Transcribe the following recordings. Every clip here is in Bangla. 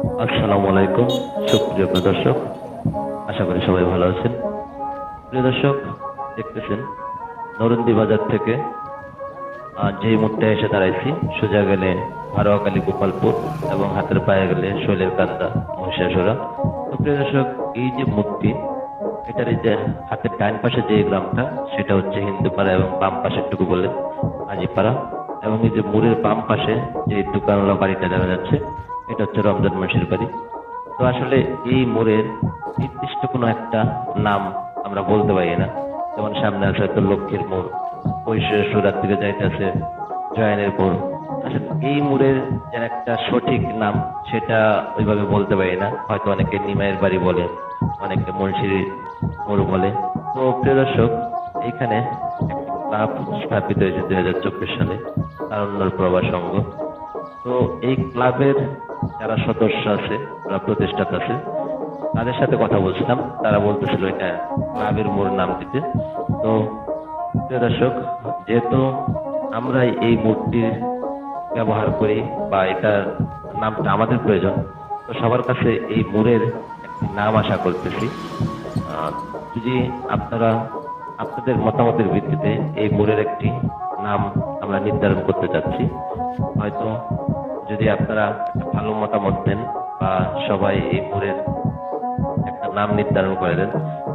আসসালামু আলাইকুম। সুপ্রিয় দর্শক আশা করি সবাই ভালো আছেন। প্রিয় দর্শক, দেখতেছেন, নরন্দি বাজার থেকে যেই মুহূর্তে এসে দাঁড়াইছি, সোজা গেলে হারোয়াকালী গোপালপুর এবং হাতের পায়ে গেলে শৈলের কান্দা, মহিষাসুরা। তো প্রিয় দর্শক, এই যে মূর্তি, এটার যে হাতের ডান পাশে যে গ্রামটা, সেটা হচ্ছে হিন্দুপাড়া এবং বাম পাশেরটুকু বলে হাজিপাড়া এবং এই যে মুড়ের বাম পাশে যে দোকানওয়ালা বাড়িটা দেখা যাচ্ছে এটা হচ্ছে রমজান মাসির বাড়ি। তো আসলে এই মোড়ের নির্দিষ্ট কোনো একটা নাম আমরা বলতে পারি না। যেমন সামনে আছে হয়তো লক্ষ্মীর মোড় সুরাত থেকে যাইতেছে, জয়নের মোড় আসলে এই মোড়ের যে একটা সঠিক নাম সেটা ওইভাবে বলতে পারি না। হয়তো অনেকে নিমাইয়ের বাড়ি বলে, অনেকে মুন্সির মোড় বলে। তো প্রিয় দর্শক, এইখানে ক্লাব স্থাপিত হয়েছে দুই হাজার চব্বিশ সালে, তারুণ্যর প্রভা সংঘ তো এই ক্লাবের যারা সদস্য আছে, যারা প্রতিষ্ঠাতা আছে, তাদের সাথে কথা বলছিলাম। তারা বলতেছিল এটা ক্লাবের মোড় নাম দিতে। তো দর্শক, যেহেতু আমরা এই মূর্তির ব্যবহার করি বা এটার নামটা আমাদের প্রয়োজন, তো সবার কাছে এই মোড়ের নাম আশা করতেছি। যদি আপনারা আপনাদের মতামতের ভিত্তিতে এই মোড়ের একটি নাম আমরা নির্ধারণ করতে চাচ্ছি, হয়তো যদি আপনারা ভালো মতামত দেন বা সবাই এই মোড়ের একটা নাম নির্ধারণ করে দেন,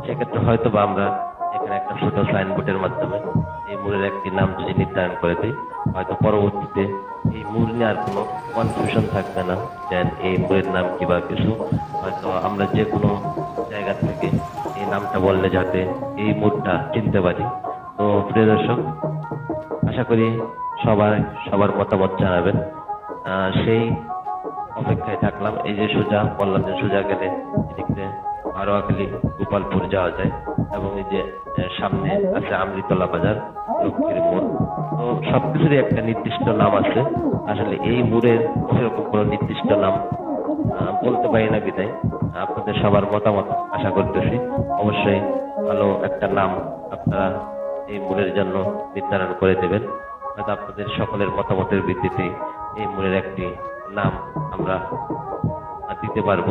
সেক্ষেত্রে হয়তো বা আমরা এখানে একটা ছোট সাইনবোর্ডের মাধ্যমে এই মোড়ের একটি নাম যদি নির্ধারণ করে দিই, হয়তো পরবর্তীতে এই মোড় নিয়ে আর কোনো কনফিউশন থাকবে না যে এই মোড়ের নাম কি বা কিছু। হয়তো আমরা যে কোনো জায়গা থেকে এই নামটা বললে যাতে এই মোড়টা চিনতে পারি। তো প্রিয় দর্শক, আশা করি সবাই সবার মতামত জানাবেন। সেই অপেক্ষায় থাকলাম। এই যে সোজা, বললাম যে সোজা গেলে এদিক দিয়ে গোপালপুর যাওয়া যায় এবং এই যে সামনে আছে আমৃতলা বাজার, লক্ষ্মীর মোড়। তো সবকিছুরই একটা নির্দিষ্ট নাম আছে। আসলে এই মোড়ের সেরকম কোনো নির্দিষ্ট নাম বলতে পারি না বিদায়। আপনাদের সবার মতামত আশা করতেছি। অবশ্যই ভালো একটা নাম আপনারা এই মোড়ের জন্য নির্ধারণ করে দেবেন। হয়তো আপনাদের সকলের মতামতের ভিত্তিতে এই মোড়ের একটি নাম আমরা দিতে পারব।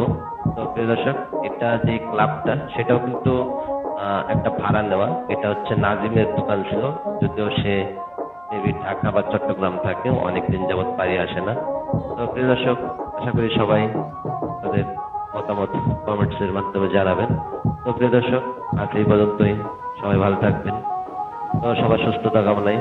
তো প্রিয় দর্শক, এটা যে ক্লাবটা, সেটাও কিন্তু একটা ভাড়া নেওয়া। এটা হচ্ছে নাজিমের দোকান ছিল, যদিও সে ঢাকা বা চট্টগ্রাম থাকে, অনেকদিন যাবত বাড়ি আসে না। তো প্রিয় দর্শক, আশা করি সবাই তাদের মতামত কমেন্টস এর মাধ্যমে জানাবেন। তো প্রিয় দর্শক, আজ এই পর্যন্তই। সবাই ভালো থাকবেন। তো সবার সুস্থতা কামনায়।